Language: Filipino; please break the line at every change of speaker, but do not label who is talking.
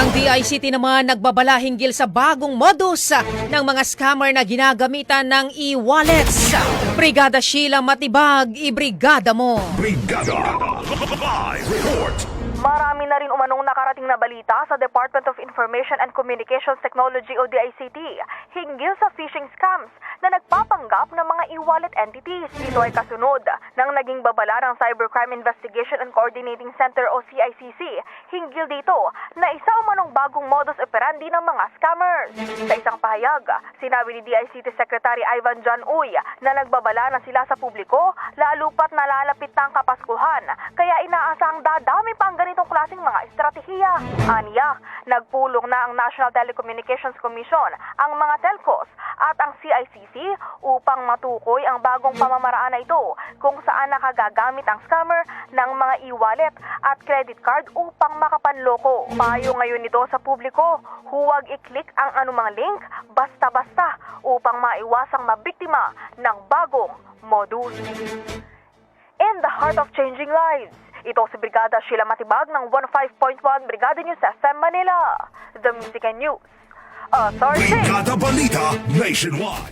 Ang DICT naman nagbabala hinggil sa bagong modus ng mga scammer na ginagamitan ng e-wallets. Brigada Sheila Matibag, ibrigada mo.
Brigada. Live report.
Marami na rin umanong nakarating na balita sa Department of Information and Communications Technology o DICT hinggil sa phishing scams na nagpapanggap ng mga e-wallet entities. Ito ay kasunod ng naging babala ng Cybercrime Investigation and Coordinating Center o CICC hinggil dito na isa bagong modus operandi ng mga scammers. Sa isang pahayag, sinabi ni DICT Secretary Ivan John Uy na nagbabala na sila sa publiko lalo pat nalalapit na Kapaskuhan kaya inaasahang dadami pa ang ganitong klaseng mga estratehiya. Aniya, nagpulong na ang National Telecommunications Commission, ang mga telcos at ang CICC upang matukoy ang bagong pamamaraan na ito kung saan nakagagamit ang scammer ng mga e-wallet at credit card upang makapanloko. Payo ngayon ito sa publiko, huwag i-click ang anumang link basta-basta upang maiwasang mabiktima ng bagong modus. Heart of changing lives, ito si Brigada Sheila Matibag ng 15.1 Brigada News FM Manila. The Music and News Authority.
Brigada Balita Nationwide.